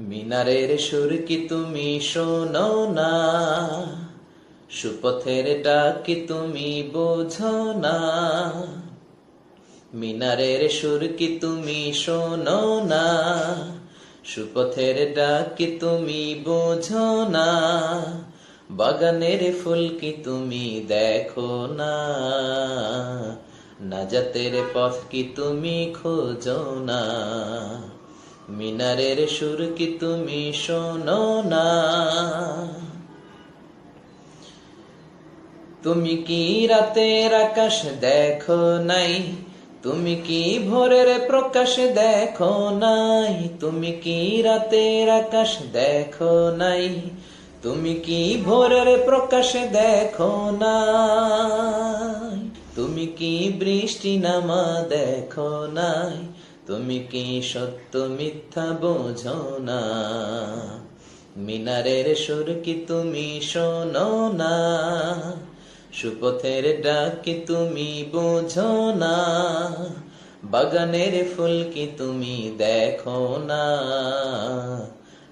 মিনারের সুর কি তুমি শোনো না? সুপথের ডাক কি তুমি বোঝো না? মিনারের সুর কি তুমি শোনো না? সুপথের ডাক কি তুমি বোঝো না? বাগানের ফুল কি তুমি দেখো না? নাজাতের পথ কি তুমি খোঁজো না? মিনারের সুর কি তুমি শোনো না? তুমি কি রাতের আকাশ দেখো নাই? তুমি কি ভোরের প্রকাশ দেখো নাই? তুমি কি রাতের আকাশ দেখো নাই? তুমি কি ভোরের প্রকাশ দেখো নাই? তুমি কি বৃষ্টি নামা দেখো নাই? তুমি কি সত্য মিথ্যা বোঝো না মিনারের সুর কি তুমি শোনো না সুপথের ডাক কি তুমি বোঝো না বাগানের ফুল কি তুমি দেখো না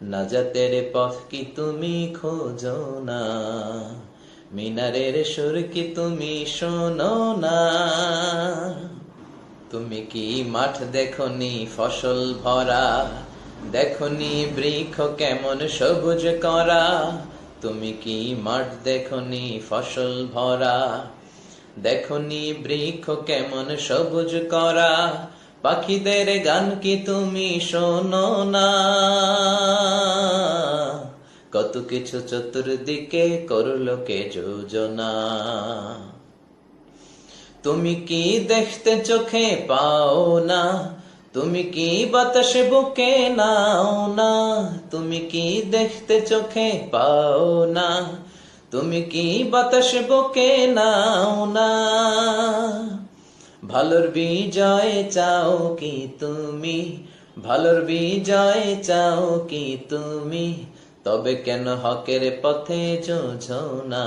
নাজাতের পথ কি তুমি খোঁজো না? মিনারের সুর কি তুমি শোনো না? তুমি কি মাঠ দেখনি ফসল ভরা? দেখনি বৃক্ষ কেমন সবুজ করা? তুমি কি মাঠ দেখনি ফসল ভরা? দেখনি বৃক্ষ কেমন সবুজ করা? পাখিদের গান কি তুমি শোনো না? কত কিছু চতুর্দিকে করল কে যোজনা? তুমি কি দেখতে চোখে পাও না? তুমি কি বাতাসে বুকে নাও না? তুমি কি দেখতে চোখে পাও না? তুমি কি বাতাসে বুকে নাও না? ভালোর বিজয় চাও কি তুমি? ভালোর বিজয় চাও কি তুমি? তবে কেন হকের পথে যোঝো না?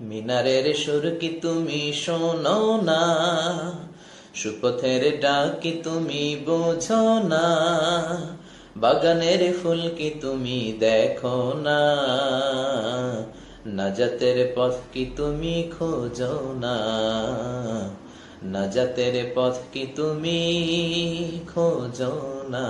মিনারের সুর কি তুমি শোনো না? সুপথের ডাক কি তুমি বোঝো না? বাগানের ফুল কি তুমি দেখো না? নাজাতের পথ কি তুমি খোঁজো না? নাজাতের পথ কি তুমি খোঁজো না?